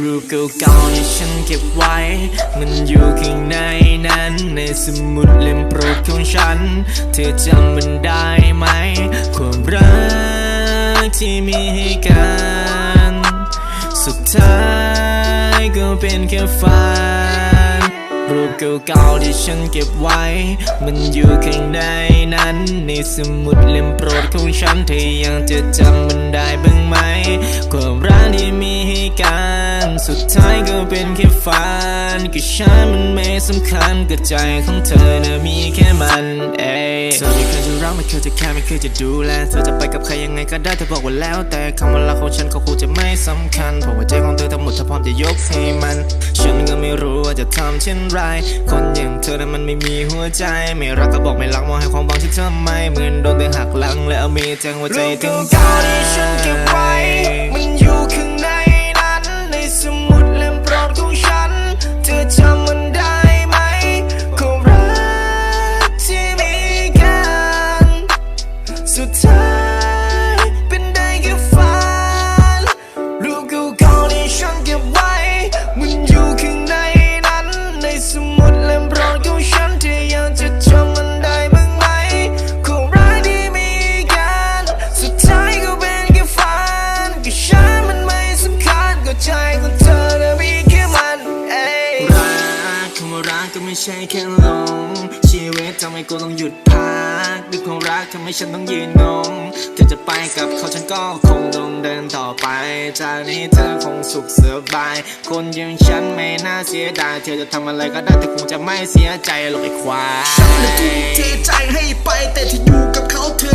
รูปเก่าๆที่ฉันเก็บไว้ มันอยู่ข้างในนั้น ในสมุดเล่มโปรดของฉัน เธอจำมันได้ไหม ความรักที่มีให้กัน สุดท้ายก็เป็นแค่ฝัน รูปเก่าๆที่ฉันเก็บไว้ มันอยู่ข้างในนั้น ในสมุดเล่มโปรดของฉัน เธอยังจะจำมันได้บ้างไหม ความรักที่มีให้กัน สุดท้ายก็เป็นแค่ฝันก็ฉันมันไม่สำคัญกับใจของเธอนะมีแค่มันเองเธอไม่เคยจะรักไม่เคยจะแค่ไม่เคยจะดูแลเธอจะไปกับใครยังไงก็ได้เธอบอกว่าแล้ว แต่คำว่ารักของฉันก็คงจะไม่สำคัญเพราะว่าใจของเธอทั้งหมดเธอพร้อมจะยกให้มัน ฉันก็ไม่รู้ว่าจะทำเช่นไร คนอย่างเธอนั้นมันไม่มีหัวใจ ไม่รักก็บอกไม่รักมองให้ความหวังที่เธอไม่เหมือนโดนเธอหักหลังแล้วมีจังหัวใจถึงเก่าที่ฉันเก็บไว้มัน ก็ฉันมันไม่สำคัญก็ใจของเธอน่ะมีแค่มันเอยรักคำว่ารักก็ไม่ใช่แค่หลงชีวิตทำให้กูต้องหยุดพักด้วยความรักทำให้ฉันต้องยืนงงเธอจะไปกับเขาฉันก็คงต้องเดินต่อไป จากนี้เธอคงสุขสบาย คนอย่างฉันไม่น่าเสียดายเธอจะทำอะไรก็ได้แต่คงจะไม่เสียใจหรอกไอ้ควายฉันเลยทุ่มเทใจให้ไปแต่ที่อยู่กับเขาเธอ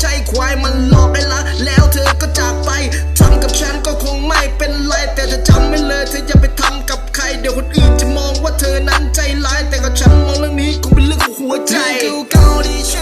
ใช่หัวใจควายมันหลอกไปละ แล้วเธอก็จากไปทำกับฉันก็คงไม่เป็นไร แต่จะจำไม่เลยเธออย่าไปทำกับใคร เดี๋ยวคนอื่นจะมองว่าเธอนั้นใจร้าย แต่กับฉันมองเรื่องนี้คงเป็นเรื่องของหัวใจเก่